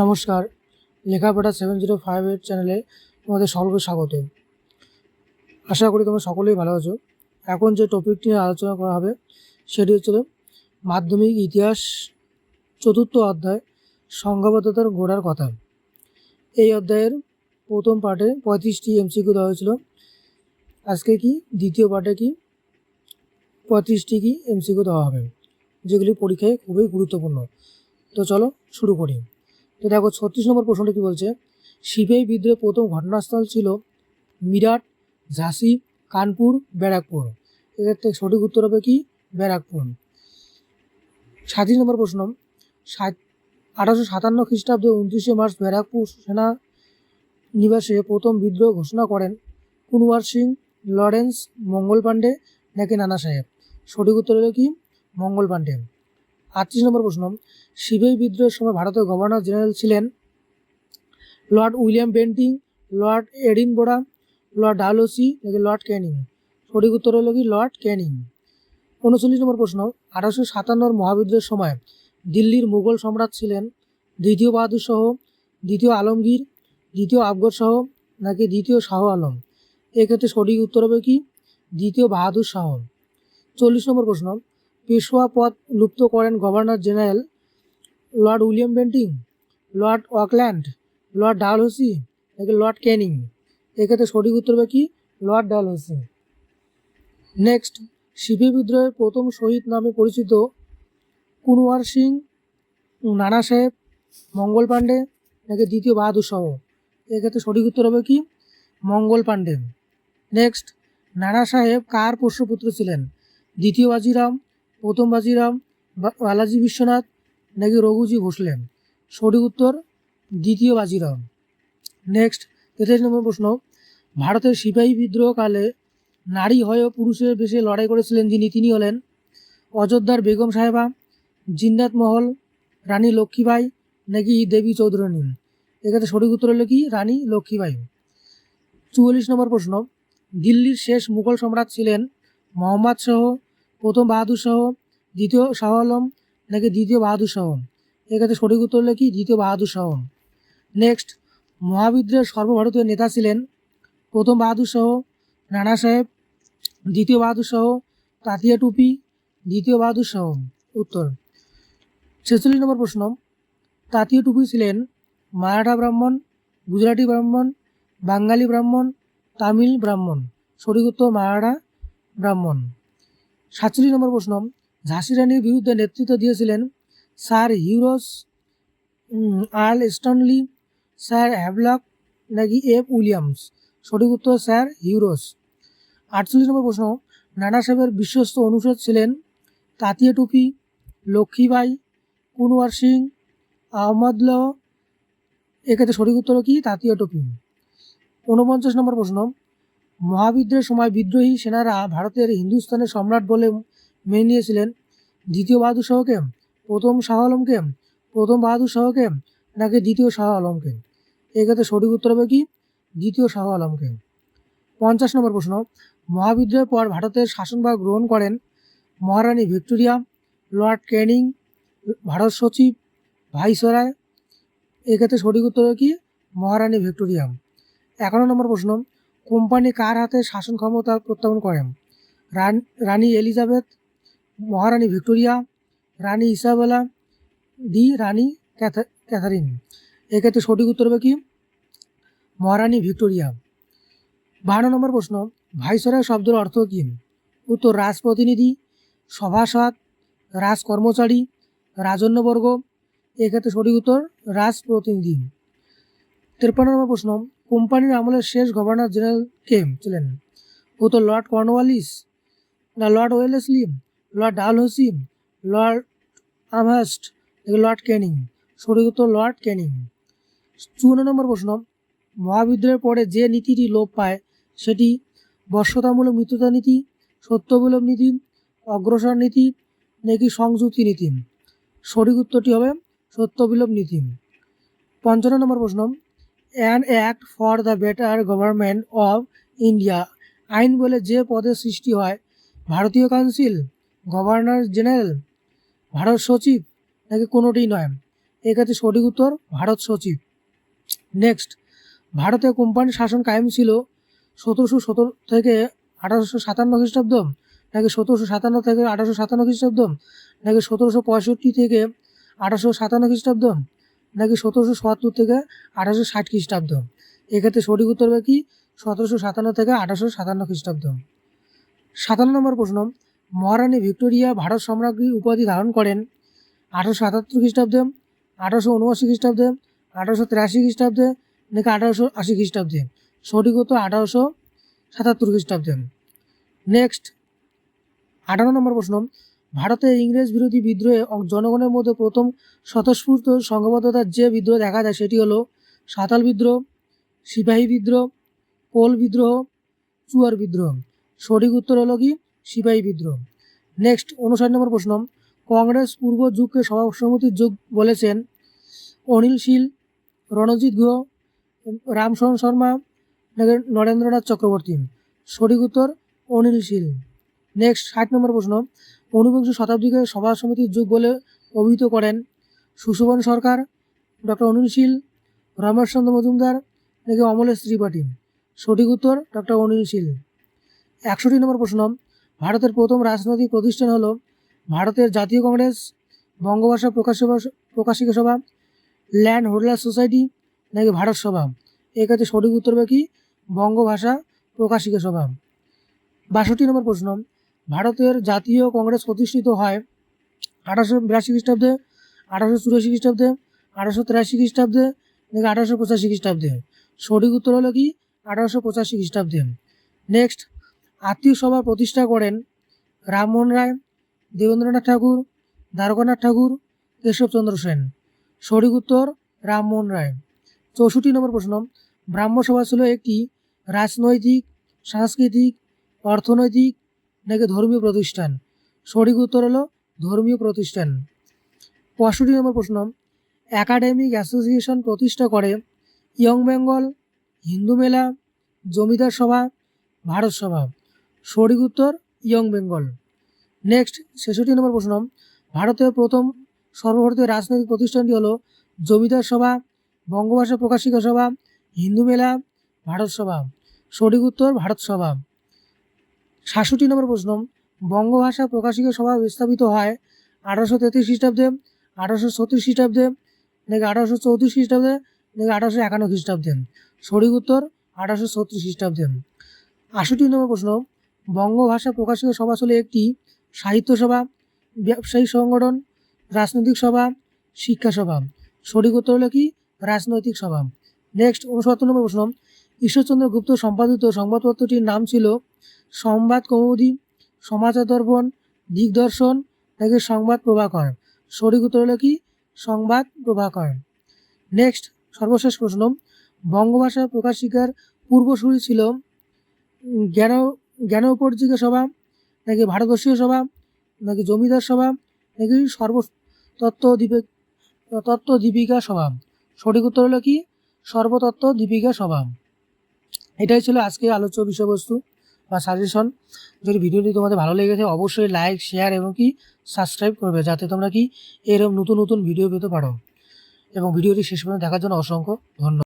নমস্কার। লেখাপড়া seven zero five eight চ্যানেলে তোমাদের সকলকে স্বাগত আশা করি তোমরা সকলেই ভালো আছো। এখন যে টপিকটি নিয়ে আলোচনা করা হবে, সেটি হচ্ছে মাধ্যমিক ইতিহাস চতুর্থ অধ্যায় সংঘবদ্ধতার গোড়ার কথা। এই অধ্যায়ের প্রথম পার্টে পঁয়ত্রিশটি এমসিকিউ দেওয়া হয়েছিল। আজকে কি, দ্বিতীয় পার্টে কি, পঁয়ত্রিশটি কি এমসিকিউ দেওয়া হবে, যেগুলি পরীক্ষায় খুবই গুরুত্বপূর্ণ। তো চলো শুরু করি। তো দেখো ছত্রিশ নম্বর প্রশ্নটা কি বলছে? সিপাহী বিদ্রোহের প্রথম ঘটনাস্থল ছিল মিরাট, ঝাঁসি, কানপুর, ব্যারাকপুর। এক্ষেত্রে সঠিক উত্তর হবে কি? ব্যারাকপুর। সাতত্রিশ নম্বর প্রশ্ন। সাত, আঠারোশো সাতান্ন খ্রিস্টাব্দে উনত্রিশে মার্চ ব্যারাকপুর সেনা নিবাসে প্রথম বিদ্রোহ ঘোষণা করেন কুনওয়ার সিং, লরেন্স মঙ্গল পাণ্ডে নাকি নানা সাহেব? সঠিক উত্তর হলো কি? মঙ্গল পাণ্ডে। আটত্রিশ নম্বর প্রশ্ন, সিপাহী বিদ্রোহের সময় ভারতের গভর্নর জেনারেল ছিলেন Lord William Bentinck, Lord Edin Edinburgh, Lord Dalhousie নাকি লর্ড ক্যানিং সঠিক উত্তর হল কি লর্ড ক্যানিং উনচল্লিশ নম্বর প্রশ্ন, আঠারোশো সাতান্নর মহাবিদ্রোহের সময় দিল্লির মুঘল সম্রাট ছিলেন দ্বিতীয় বাহাদুর সহ দ্বিতীয় আলমগীর, দ্বিতীয় আফগর সহ নাকি দ্বিতীয় শাহ আলম? এক্ষেত্রে সঠিক উত্তর হবে কি? দ্বিতীয় বাহাদুর শাহ। চল্লিশ নম্বর প্রশ্ন পেশোয়া পদ লুপ্ত করেন governor general Lord William Bentinck, Lord Auckland, Lord Dalhousie, নাকি লর্ড ক্যানিং এক্ষেত্রে সঠিক উত্তর হবে কি? লর্ড ডালহৌসি। নেক্সট শিপি বিদ্রোহের প্রথম শহীদ নামে পরিচিত কুনওয়ার সিং, নানা সাহেব, মঙ্গল পাণ্ডে, নাকি দ্বিতীয় বাহাদুর শাহ এক্ষেত্রে সঠিক উত্তর হবে কি? মঙ্গল পাণ্ডে। নেক্সট, নানা সাহেব কার পোষ্যপুত্র ছিলেন? দ্বিতীয় বাজিরাম প্রথম বাজিরাম বালাজি বিশ্বনাথ নাকি রঘুজি ভোসলে সঠিক উত্তর, দ্বিতীয় বাজিরাম। নেক্সট তেত্রিশ নম্বর প্রশ্ন। ভারতের সিপাহী বিদ্রোহকালে নারী হয়েও পুরুষের বেশে লড়াই করেছিলেন যিনি, তিনি হলেন অযোধ্যার বেগম সাহেবা, জিন্নাত মহল, রানী লক্ষ্মীবাই নাকি দেবী চৌধুরানী। এক্ষেত্রে সঠিক উত্তর হলো কি? রানী লক্ষ্মীবাই চুয়াল্লিশ নম্বর প্রশ্ন। দিল্লির শেষ মুঘল সম্রাট ছিলেন মোহাম্মদ শাহ, প্রথম বাহাদুর শাহ দ্বিতীয় শাহ আলম নাকি দ্বিতীয় বাহাদুর শাহ এক্ষেত্রে সঠিক উত্তর হলো কি? দ্বিতীয় বাহাদুর শাহ নেক্সট মহাবিদ্রোহের সর্বভারতীয় নেতা ছিলেন প্রথম বাহাদুর শাহ, রানা সাহেব, দ্বিতীয় বাহাদুর শাহ, তাতিয়া টুপি, দ্বিতীয় বাহাদুর শাহ। উত্তর। ছেচল্লিশ নম্বর প্রশ্ন। তাতীয় টুপি ছিলেন মারাঠা ব্রাহ্মণ, গুজরাটি ব্রাহ্মণ, বাঙালি ব্রাহ্মণ, তামিল ব্রাহ্মণ। সঠিক উত্তর মারাঠা ব্রাহ্মণ। সাতচল্লিশ নম্বর প্রশ্ন। ঝাঁসি রানীর বিরুদ্ধে নেতৃত্ব দিয়েছিলেন Sir Hugh Rose Earl Stanley, Sir Havelock নাকি এফ উইলিয়ামস? সঠিক উত্তর স্যার হিউরোস। আটচল্লিশ নম্বর প্রশ্ন, নানা সাহেবের বিশ্বস্ত অনুষদ ছিলেন তাতিয়া টুপি লক্ষ্মীবাই কুনওয়ার সিং, আহমদ ল। এক্ষেত্রে সঠিক উত্তর কি? তাতিয়া টুপি। ঊনপঞ্চাশ নম্বর প্রশ্ন, মহাবিদ্রোহের সময় বিদ্রোহী সেনারা ভারতের হিন্দুস্তানের সম্রাট বলে মেনে নিয়েছিলেন। দ্বিতীয় বাহাদুর শাহকে প্রথম শাহ আলমকে প্রথম বাহাদুর শাহকে নাকি দ্বিতীয় শাহ আলমকে এক্ষেত্রে সঠিক উত্তর হবে কি? দ্বিতীয় শাহ আলমকে পঞ্চাশ নম্বর প্রশ্ন। মহাবিদ্রোহের পর ভারতের শাসনভার গ্রহণ করেন মহারানী ভিক্টোরিয়া, লর্ড ক্যানিং ভারত সচিব, ভাইসরায়। এক্ষেত্রে সঠিক উত্তর কি? মহারানী ভিক্টোরিয়া। একান্ন নম্বর প্রশ্ন। কোম্পানি কার হাতে শাসন ক্ষমতা প্রত্যাবর্তন করেন? রান- রানী এলিজাবেথ মহারানী ভিক্টোরিয়া, রানী ইসাবেলা, ডি রানী ক্যাথা- ক্যাথারিন। এক্ষেত্রে সঠিক উত্তর হবে কি? মহারানী ভিক্টোরিয়া। বাহান্ন নম্বর প্রশ্ন, ভাইসরয় শব্দের অর্থ কী? উত্তর, রাজপ্রতিনিধি, সভাসদ রাজ কর্মচারী রাজন্যবর্গ এক্ষেত্রে সঠিক উত্তর, রাজপ্রতিনিধি। তেপ্পান্ন নম্বর প্রশ্ন, কোম্পানির আমলের শেষ গভর্নর জেনারেল কে ছিলেন? উত্তর, লর্ড কর্নওয়ালিস না Lord Wellesley? Lord Dalhousie, Lord Amherst Lord Canning সঠিক উত্তর লর্ড ক্যানিং চুয়ান্ন নম্বর প্রশ্ন, মহাবিদ্রোহের পরে যে নীতিটি লোপ পায়, সেটি বর্ষতামূলক মিত্রতা নীতি সত্যমূলক নীতি, অগ্রসর নীতি, নাকি সংযুক্তি নীতি? সঠিক উত্তরটি হবে সত্যবিলোপ নীতি। পঞ্চান্ন নম্বর প্রশ্ন, an act for the better government of India, আইন বলে যে পদের সৃষ্টি হয়, ভারতীয় কাউন্সিল গভর্নর জেনারেল, ভারত সচিব, নাকি কোনোটিই নয়। এক্ষেত্রে সঠিক উত্তর, ভারত সচিব। নেক্সট ভারতে কোম্পানি শাসন কায়েম ছিল সতেরোশো সতেরো থেকে আঠারোশো সাতান্ন খ্রিস্টাব্দ, নাকি সতেরোশো সাতান্ন থেকে আঠারোশো সাতান্ন খ্রিস্টাব্দ, নাকি সতেরোশো পঁয়ষট্টি থেকে আঠারোশো সাতান্ন খ্রিস্টাব্দ, নাকি সতেরোশো সত্তর থেকে আঠারোশো ষাট খ্রিস্টাব্দ। এক্ষেত্রে সঠিক উত্তর হবে কি? সতেরোশো সাতান্ন থেকে আঠারোশো সাতান্ন খ্রিস্টাব্দ। সাতান্ন নম্বর প্রশ্ন মহারানী ভিক্টোরিয়া ভারত সম্রাজ্ঞী উপাধি ধারণ করেন। আঠারোশো সাতাত্তর খ্রিস্টাব্দে, আঠারোশো উনআশি খ্রিস্টাব্দে, আঠারোশো তিরাশি খ্রিস্টাব্দে, নাকি আঠারোশো আশি খ্রিস্টাব্দে? সঠিক উত্তর আঠারোশো সাতাত্তর খ্রিস্টাব্দে। নেক্সট আঠারো নম্বর প্রশ্ন। ভারতে ইংরেজ বিরোধী বিদ্রোহে জনগণের মধ্যে প্রথম স্বতঃস্ফূর্ত সংঘবদ্ধতার যে বিদ্রোহ দেখা যায় সেটি হলো সাঁতাল বিদ্রোহ, সিপাহী বিদ্রোহ, কোল বিদ্রোহ, চুয়ার বিদ্রোহ। সঠিক উত্তর হলো কি? সিপাহী বিদ্রোহ। নেক্সট উনষাট নম্বর প্রশ্ন। কংগ্রেস পূর্ব যুগকে সভাসমিতির যুগ বলেছেন। অনিল শীল, রণজিৎ গুহ রামশরণ শর্মা নরেন্দ্রনাথ চক্রবর্তী? সঠিক উত্তর, অনিল শীল। নেক্সট ষাট নম্বর প্রশ্ন। ঊনবিংশ শতাব্দীকে সভা সমিতির যুগ বলে অভিহিত করেন সুশোভন সরকার ডক্টর অনিল শীল, রমেশচন্দ্র মজুমদার, নাকি অমলেশ ত্রিপাঠী? সঠিক উত্তর ডক্টর অনিল শীল। একষট্টি নম্বর প্রশ্ন। ভারতের প্রথম রাজনৈতিক প্রতিষ্ঠান হলো ভারতের জাতীয় কংগ্রেস বঙ্গভাষা প্রকাশ প্রকাশিকা সভা, ল্যান্ড হোল্ডার সোসাইটি নাকি ভারত সভা। এক্ষেত্রে সঠিক উত্তর হবে কি? বঙ্গভাষা প্রকাশিকা সভা। বাষট্টি নম্বর প্রশ্ন। ভারতের জাতীয় কংগ্রেস প্রতিষ্ঠিত হয় আঠারোশো বিরাশি খ্রিস্টাব্দে, আঠারোশো চুরাশি খ্রিস্টাব্দে, আঠারোশো তিরাশি খ্রিস্টাব্দে নাকি আঠারোশো পঁচাশি খ্রিস্টাব্দে? সঠিক উত্তর হলো কি? আঠারোশো পঁচাশি খ্রিস্টাব্দে। নেক্সট আত্মীয় সভা প্রতিষ্ঠা করেন রামমোহন রায়, দেবেন্দ্রনাথ ঠাকুর, দ্বারকানাথ ঠাকুর কেশবচন্দ্র সেন। সঠিক উত্তর রামমোহন রায়। চৌষট্টি নম্বর প্রশ্ন। ব্রাহ্মসভা ছিল একটি রাজনৈতিক, সাংস্কৃতিক, অর্থনৈতিক নাকি ধর্মীয় প্রতিষ্ঠান? সঠিক উত্তর হলো ধর্মীয় প্রতিষ্ঠান। পঁয়ষট্টি নম্বর প্রশ্ন। একাডেমিক অ্যাসোসিয়েশন প্রতিষ্ঠা করে ইয়ং বেঙ্গল, হিন্দু মেলা, জমিদার সভা, ভারত সভা। সঠিক উত্তর, ইয়ং বেঙ্গল। নেক্সট, ছেষট্টি নম্বর প্রশ্ন। ভারতের প্রথম সর্বভারতীয় রাজনৈতিক প্রতিষ্ঠানটি হলো জমিদার সভা, বঙ্গভাষা প্রকাশিকা সভা, হিন্দু মেলা, ভারত সভা। সঠিক উত্তর, ভারত সভা। সাতষট্টি নম্বর প্রশ্ন। বঙ্গভাষা প্রকাশিকা সভা স্থাপিত হয় আঠারোশো তেত্রিশ খ্রিস্টাব্দে, আঠারোশো ছত্রিশ খ্রিস্টাব্দে, নাকি আঠারোশো চৌত্রিশ খ্রিস্টাব্দে, নাকি আঠারোশো একান্ন খ্রিস্টাব্দে। সঠিক উত্তর, আঠারোশো ছত্রিশ খ্রিস্টাব্দে। আষট্টি নম্বর প্রশ্ন। বঙ্গভাষা প্রকাশিত সভা ছিল একটি সাহিত্য সভা ব্যবসায়িক সংগঠন, রাজনৈতিক সভা, শিক্ষা সভা। সঠিক উত্তর হলো কি? রাজনৈতিক সভা। নেক্সট উনসত্তর নম্বর প্রশ্ন। ঈশ্বরচন্দ্র গুপ্ত সম্পাদিত সংবাদপত্রটির নাম ছিল সংবাদ কৌমুদী সমাচার দর্পণ দিগদর্শন নাকি সংবাদ প্রভাকর সঠিক উত্তর হলো কি? সংবাদ প্রভাকর নেক্সট সর্বশেষ প্রশ্ন। বঙ্গভাষা প্রকাশিকার পূর্বসূরি ছিল জ্ঞান জ্ঞানোপর্জিকা সভা, নাকি ভারতবর্ষীয় সভা, নাকি জমিদার সভা, নাকি সর্বতত্ত্ব দীপে তত্ত্ব দীপিকা সভা? সঠিক উত্তর হলো কি? সর্বতত্ত্ব দীপিকা সভা। এটাই ছিল আজকে আলোচ্য বিষয়বস্তু বা সাজেশন যদি ভিডিওটি তোমাদের ভালো লেগেছে অবশ্যই লাইক শেয়ার এবং কি সাবস্ক্রাইব করবে, যাতে তোমরা কি এরকম নতুন নতুন ভিডিও পেতে পারো। এবং ভিডিওটি শেষ পর্যন্ত দেখার জন্য অসংখ্য ধন্যবাদ।